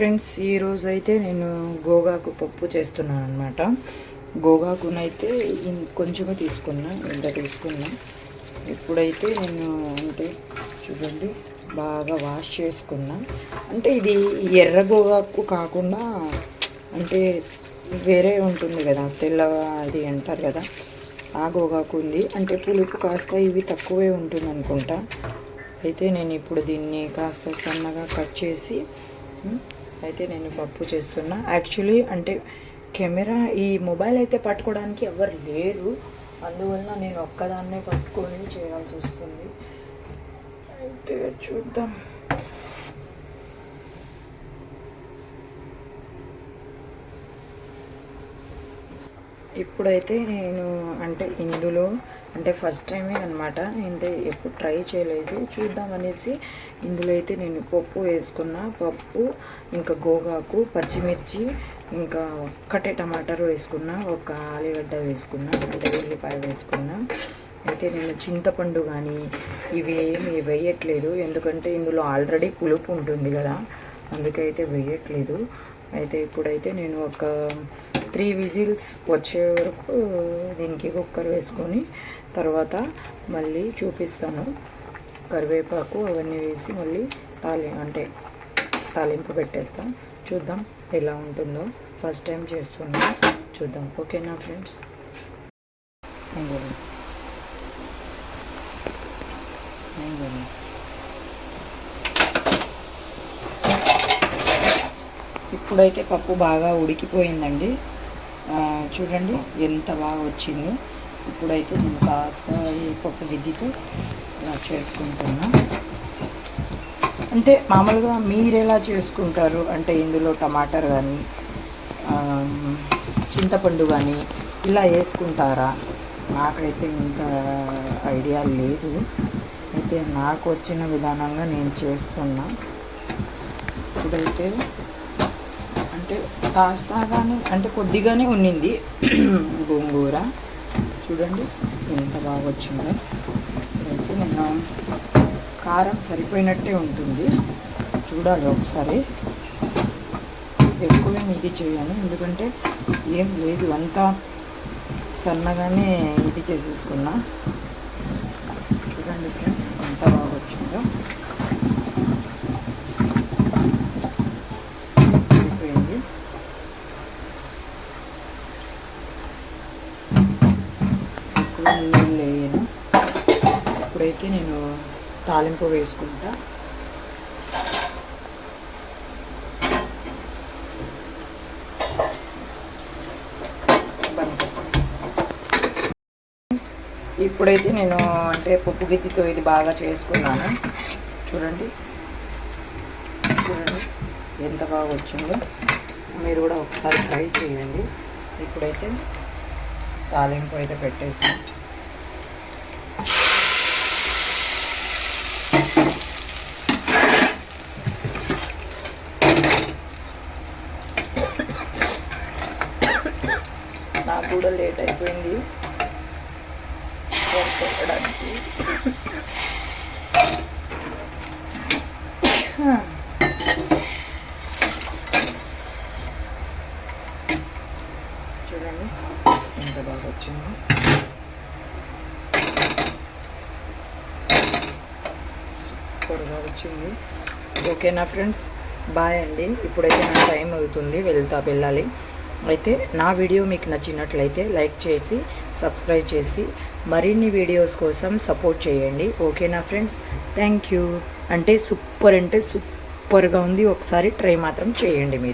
Friends ఈరోజు అయితే నేను గోగాకు పప్పు చేస్తున్నాను అనమాట గోగాకునైతే కొంచెమే తీసుకున్నా ఇంత తీసుకున్నా. ఇప్పుడైతే నేను అంటే చూడండి బాగా వాష్ చేసుకున్నా. అంటే ఇది ఎర్ర గోగాకు కాకుండా అంటే వేరే ఉంటుంది కదా తెల్లగా అది అంటారు కదా ఆ గోగాకు ఉంది. అంటే పులుపు కాస్త ఇవి తక్కువే ఉంటుంది అనుకుంటా అయితే నేను ఇప్పుడు దీన్ని కాస్త సన్నగా కట్ చేసి అయితే నేను పప్పు చేస్తున్నా. యాక్చువల్లీ అంటే కెమెరా ఈ మొబైల్ అయితే పట్టుకోవడానికి ఎవరు లేరు. అందువలన నేను ఒక్కదాన్నే పట్టుకొని చేయాల్సి వస్తుంది. అయితే చూద్దాం. ఇప్పుడైతే నేను అంటే ఇందులో అంటే ఫస్ట్ టైమే అనమాట అంటే ఎప్పుడు ట్రై చేయలేదు. చూద్దామనేసి ఇందులో అయితే నేను పప్పు వేసుకున్నా. పప్పు ఇంకా గోగాకు పచ్చిమిర్చి ఇంకా ఒక్కటే టమాటాలు వేసుకున్నా. ఒక ఆలుగడ్డ వేసుకున్నా అంటే ఉల్లిపాయ వేసుకున్నా. అయితే నేను చింతపండు కానీ ఇవి ఏమి వేయట్లేదు. ఎందుకంటే ఇందులో ఆల్రెడీ పులుపు ఉంటుంది కదా. అందుకైతే వేయట్లేదు. అయితే ఇప్పుడైతే నేను ఒక త్రీ విజిల్స్ వచ్చే వరకు దీనికి కుక్కర్ వేసుకొని తర్వాత మళ్ళీ చూపిస్తాను. కరివేపాకు అవన్నీ వేసి మళ్ళీ తాలి అంటే తాలింపు పెట్టేస్తాం. చూద్దాం ఎలా ఉంటుందో. ఫస్ట్ టైం చేస్తున్నా. చూద్దాం. ఓకేనా ఫ్రెండ్స్? ఇప్పుడైతే పప్పు బాగా ఉడికిపోయిందండి. చూడండి ఎంత బాగా వచ్చింది. ఇప్పుడైతే నేను కాస్త ఈ పప్పు గిద్దితో ఇలా చేసుకుంటున్నా. అంటే మామూలుగా మీరు ఎలా చేసుకుంటారు? అంటే ఇందులో టమాటర్ కానీ చింతపండు కానీ ఇలా వేసుకుంటారా? నాకైతే ఇంత ఐడియా లేదు. అయితే నాకు వచ్చిన విధానంగా నేను చేస్తున్నా. ఇప్పుడైతే అంటే కాస్త కానీ అంటే కొద్దిగానే ఉన్నింది. గోంగూర. చూడండి ఎంత బాగా వచ్చిందో. అయితే నిన్న కారం సరిపోయినట్టే ఉంటుంది. చూడాలి ఒకసారి. ఎక్కువ ఇది చేయాలి ఎందుకంటే ఏం లేదు. అంతా సన్నగానే ఇది చేసేసుకున్నా. చూడండి ఫ్రెండ్స్ ఎంత బాగా వచ్చిందో అయిపోయింది ఇప్పుడు నీళ్ళు వేయను ఇప్పుడైతే నేను తాలింపు వేసుకుంటా. ఇప్పుడైతే నేను అంటే పప్పు గిత్తితో ఇది బాగా చేసుకున్నాను. చూడండి. చూడండి. ఎంత బాగా వచ్చిందో. మీరు కూడా ఒకసారి ట్రై చేయండి. ఇప్పుడైతే తాలింపు అయితే పెట్టేసి. నాకు కూడా లేట్ అయిపోయింది. వర్క్ పెట్టడానికి చూడండి ఎంత బాగా వచ్చిందో సూపర్గా వచ్చింది. ఓకేనా ఫ్రెండ్స్ బాయ్ అండి. ఇప్పుడైతే నాకు టైం అవుతుంది వెళ్తా వెళ్ళాలి. అయితే నా వీడియో మీకు నచ్చినట్లయితే లైక్ చేసి సబ్స్క్రైబ్ చేసి మరిన్ని వీడియోస్ కోసం సపోర్ట్ చేయండి. ఓకేనా ఫ్రెండ్స్ థ్యాంక్ యూ అంటే సూపర్ అంటే సూపర్గా ఉంది. ఒకసారి ట్రై మాత్రం చేయండి మీరు.